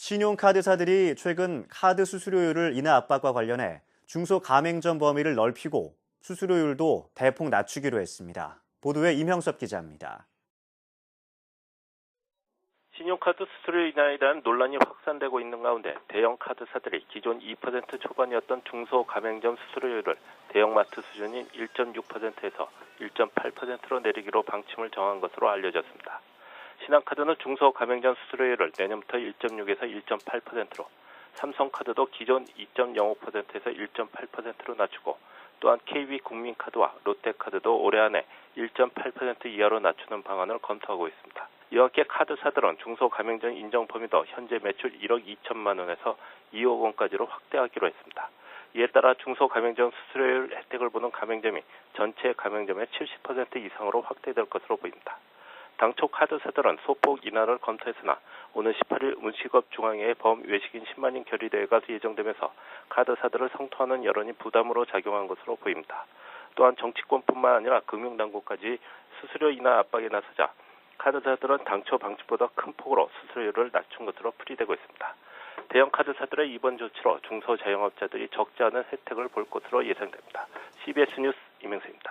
신용카드사들이 최근 카드 수수료율을 인하 압박과 관련해 중소 가맹점 범위를 넓히고 수수료율도 대폭 낮추기로 했습니다. 보도에 임형섭 기자입니다. 신용카드 수수료 인하에 대한 논란이 확산되고 있는 가운데 대형 카드사들이 기존 2% 초반이었던 중소 가맹점 수수료율을 대형마트 수준인 1.6%에서 1.8%로 내리기로 방침을 정한 것으로 알려졌습니다. 신한카드는 중소 가맹점 수수료율을 내년부터 1.6에서 1.8%로, 삼성카드도 기존 2.05%에서 1.8%로 낮추고 또한 KB국민카드와 롯데카드도 올해 안에 1.8% 이하로 낮추는 방안을 검토하고 있습니다. 이와 함께 카드사들은 중소가맹점 인정 범위도 현재 매출 1억 2천만 원에서 2억 원까지로 확대하기로 했습니다. 이에 따라 중소가맹점 수수료율 혜택을 보는 가맹점이 전체 가맹점의 70% 이상으로 확대될 것으로 보입니다. 당초 카드사들은 소폭 인하를 검토했으나 오는 18일 운식업 중앙회의 범 외식인 10만인 결의대회가 예정되면서 카드사들을 성토하는 여론이 부담으로 작용한 것으로 보입니다. 또한 정치권뿐만 아니라 금융당국까지 수수료 인하 압박에 나서자 카드사들은 당초 방침보다 큰 폭으로 수수료를 낮춘 것으로 풀이되고 있습니다. 대형 카드사들의 이번 조치로 중소자영업자들이 적지 않은 혜택을 볼 것으로 예상됩니다. CBS 뉴스 이명세입니다.